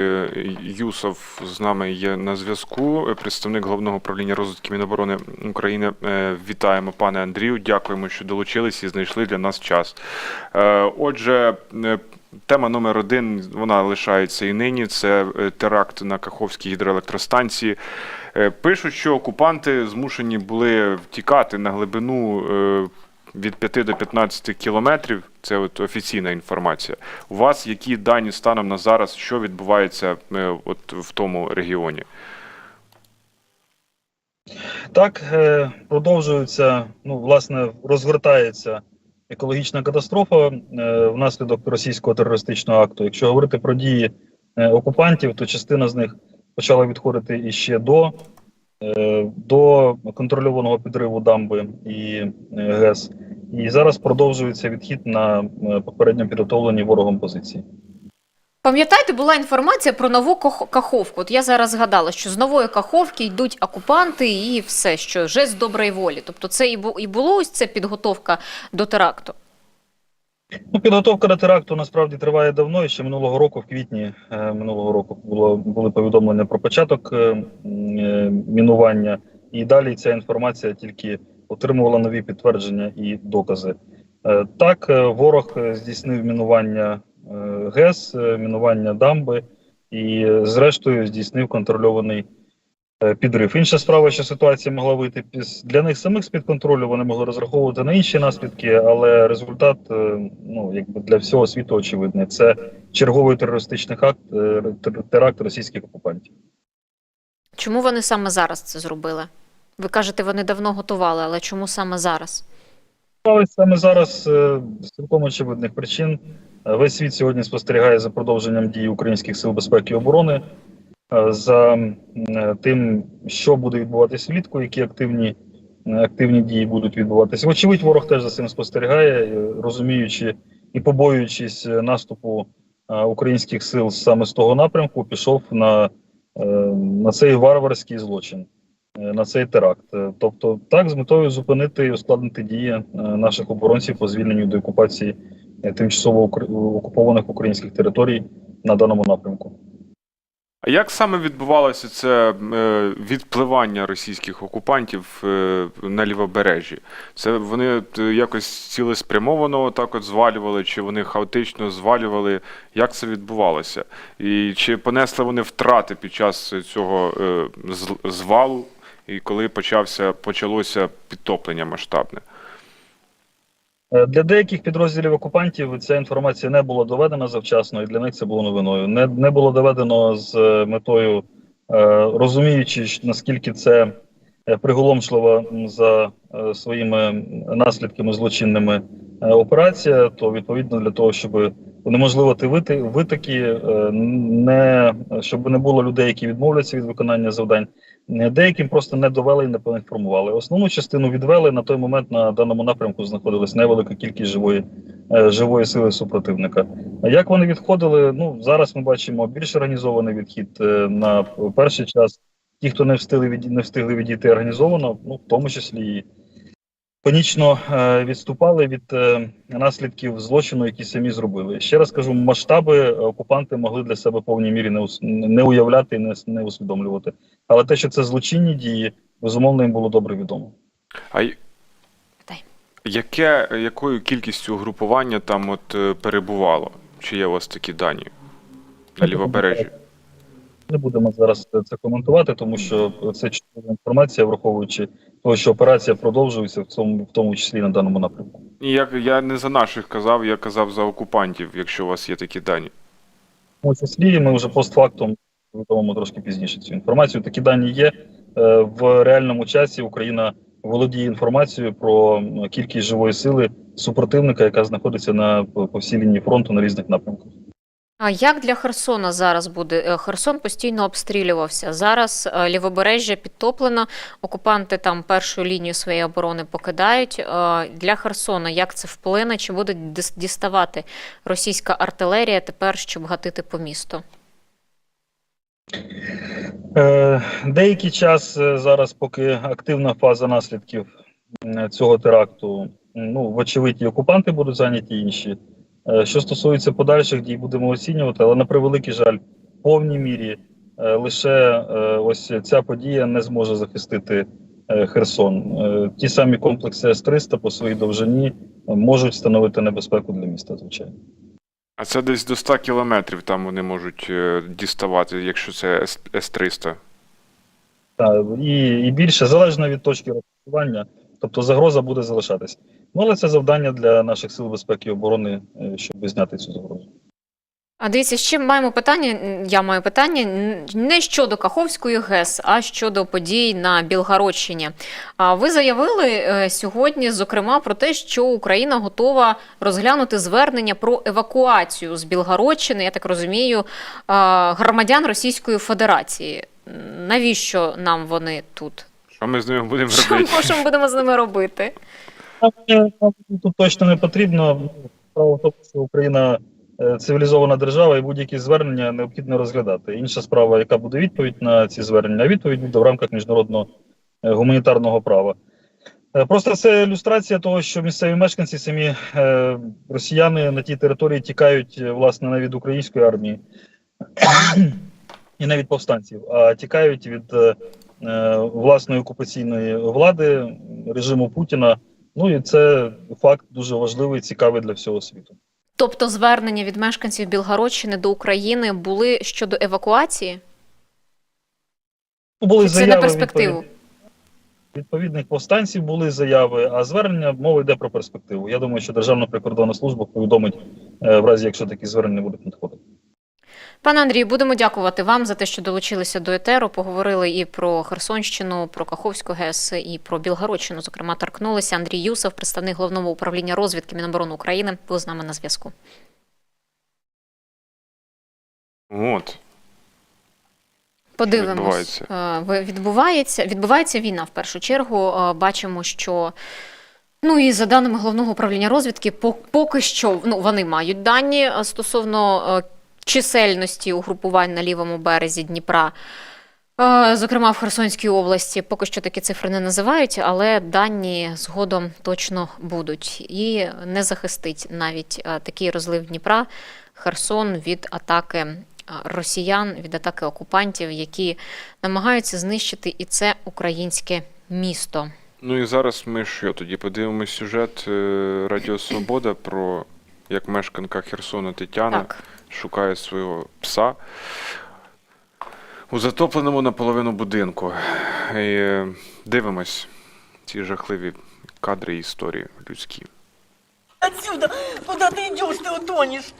Е, Юсов з нами є на зв'язку. Е, Представник головного управління розвитку Міноборони України. Е, Вітаємо, пане Андрію. Дякуємо, що долучились і знайшли для нас час. Отже, тема номер один вона лишається і нині. Це теракт на Каховській гідроелектростанції. Пишуть, що окупанти змушені були втікати на глибину. Від 5 до 15 кілометрів. Це от офіційна інформація. У вас які дані станом на зараз, що відбувається е, от в тому регіоні? Так, е, продовжується, ну, власне, розгортається екологічна катастрофа е, внаслідок російського терористичного акту. Якщо говорити про дії окупантів, то частина з них почала відходити іще до, до контрольованого підриву дамби і е, ГЕС. І зараз продовжується відхід на е, попередньо підготовлені ворогом позиції. Пам'ятаєте, була інформація про нову каховку. От я зараз згадала, що з нової каховки йдуть окупанти і все, що жест доброї волі. Тобто, це і було ось це підготовка до теракту. Ну, підготовка до теракту насправді триває давно. І ще минулого року, в квітні е, минулого року, було були повідомлення про початок е, е, мінування, і далі ця інформація тільки отримувала нові підтвердження і докази. Е, так, е, ворог здійснив мінування е, ГЕС, мінування дамби і, зрештою, здійснив контрольований підрив. Інша справа, що ситуація могла вийти для них самих з-під контролю. Вони могли розраховувати на інші наслідки, але результат, е, ну якби для всього світу очевидний. Це черговий терористичний акт, е, теракт російських окупантів. Чому вони саме зараз це зробили? Ви кажете, вони давно готували, але чому саме зараз? Саме зараз е, з цілком очевидних причин е, весь світ сьогодні спостерігає за продовженням дій українських сил безпеки і оборони, е, за е, тим, що буде відбуватися влітку, які активні, е, активні дії будуть відбуватися. Вочевидь, ворог теж за цим спостерігає, е, розуміючи і побоюючись е, наступу е, українських сил саме з того напрямку, пішов на, е, на цей варварський злочин е, на цей теракт. Е, Тобто, так, з метою зупинити і ускладнити дії е, наших оборонців по звільненню до окупації е, тимчасово окупованих українських територій на даному напрямку. А як саме відбувалося це е, відпливання російських окупантів е, на лівобережжі? Це вони е, якось цілеспрямовано так от звалювали, чи вони хаотично звалювали? Як це відбувалося? І чи понесли вони втрати під час цього звалу, і коли почався почалося підтоплення масштабне? Е, Для деяких підрозділів окупантів ця інформація не була доведена завчасно, і для них це було новиною. Не, не було доведено з е, метою, е, розуміючи, наскільки це приголомшливо за своїми наслідками злочинними операція, то відповідно для того, щоб унеможливити вити, витоки, е, не щоб не було людей, які відмовляться від виконання завдань. е, Деяким просто не довели і не поінформували. Основну частину відвели на той момент на даному напрямку знаходилась невелика кількість живої е, живої сили супротивника. Як вони відходили? Ну зараз ми бачимо більш організований відхід на перший час. Ті, хто не встигли від не встигли відійти організовано, ну в тому числі і панічно е, відступали від е, наслідків злочину, які самі зробили. Ще раз кажу, масштаби окупанти могли для себе в повній мірі не, уявляти і не, не усвідомлювати. Але те, що це злочинні дії, безумовно їм було добре відомо. А яке, якою кількістю групування там от е, перебувало? Чи є у вас такі дані на лівобережжі? Не будемо зараз це коментувати, тому що це чудова інформація, враховуючи того, що операція продовжується в цьому, в тому числі на даному напрямку. Ні, я, я не за наших казав, я казав за окупантів, якщо у вас є такі дані. В тому числі ми вже постфактум повідомимо трошки пізніше цю інформацію. Такі дані є Е, в реальному часі. Україна володіє інформацією про кількість живої сили супротивника, яка знаходиться на по всій лінії фронту на різних напрямках. А як для Херсона зараз буде? Е, Херсон постійно обстрілювався. Зараз е, лівобережжя підтоплено. Окупанти там першу лінію своєї оборони покидають. Е, Для Херсона як це вплине? Чи буде діставати російська артилерія тепер, щоб гатити по місту? Деякий час зараз, поки активна фаза наслідків цього теракту, ну вочевидь, і окупанти будуть зайняті інші. Е, Що стосується подальших дій, будемо оцінювати, але на превеликий жаль, в повній мірі. Е, Лише е, ось ця подія не зможе захистити Херсон. Ті самі комплекси С-300 по своїй довжині можуть становити небезпеку для міста, звичайно. А це десь до 100 кілометрів там вони можуть діставати, якщо це С- С-300. Та, і, і більше залежно від точки розташування, тобто загроза буде залишатись. Ну, але це завдання для наших сил безпеки і оборони, е, щоб зняти цю загрозу. А дивіться, ще маємо питання. Я маю питання не щодо Каховської ГЕС, а щодо подій на Білгородщині. А ви заявили е, сьогодні, зокрема, про те, що Україна готова розглянути звернення про евакуацію з Білгородщини, я так розумію, громадян Російської Федерації. Навіщо нам вони тут? Що ми з ними будемо Що робити? ми- що ми будемо з ними робити? Нам, е, Тут точно не потрібно. Справа в тому, що Україна е, цивілізована держава, і будь-які звернення необхідно розглядати. Інша справа, яка буде відповідь на ці звернення, а відповідь буде в рамках міжнародного е, гуманітарного права. Е, Просто це ілюстрація того, що місцеві мешканці, самі е, росіяни на тій території тікають е, власне не від української армії і не від повстанців, а тікають від е, власної окупаційної влади режиму Путіна. Ну і це факт дуже важливий, цікавий для всього світу. Тобто звернення від мешканців Білгородщини до України були щодо евакуації? Ну, були це заяви на перспективу? відповід- Відповідних повстанців були заяви, а звернення мова йде про перспективу. Я думаю, що Державна прикордонна служба повідомить е, в разі, якщо такі звернення будуть надходити. Пане Андрію, будемо дякувати вам за те, що долучилися до етеру. Поговорили і про Херсонщину, про Каховську ГЕС, і про Білгородщину. Зокрема, торкнулися. Андрій Юсов, представник головного управління розвідки Міноборони України, був з нами на зв'язку. От. Подивимось, відбувається? Е, відбувається відбувається війна в першу чергу. Е, Бачимо, що ну і за даними головного управління розвідки, по- поки що ну вони мають дані е, стосовно чисельності угрупувань на лівому березі Дніпра. Е, Зокрема, в Херсонській області поки що такі цифри не називають, але дані згодом точно будуть. І не захистить навіть е, такий розлив Дніпра Херсон від атаки е, росіян, від атаки окупантів, які намагаються знищити і це українське місто. Ну і зараз ми що тоді подивимось сюжет Радіо Свобода про як мешканка Херсона Тетяна Так. шукає свого пса у затопленому наполовину будинку. І, е, дивимось ці жахливі кадри і історії людські. Отсюда! Куда ти йдеш, ти утонешь!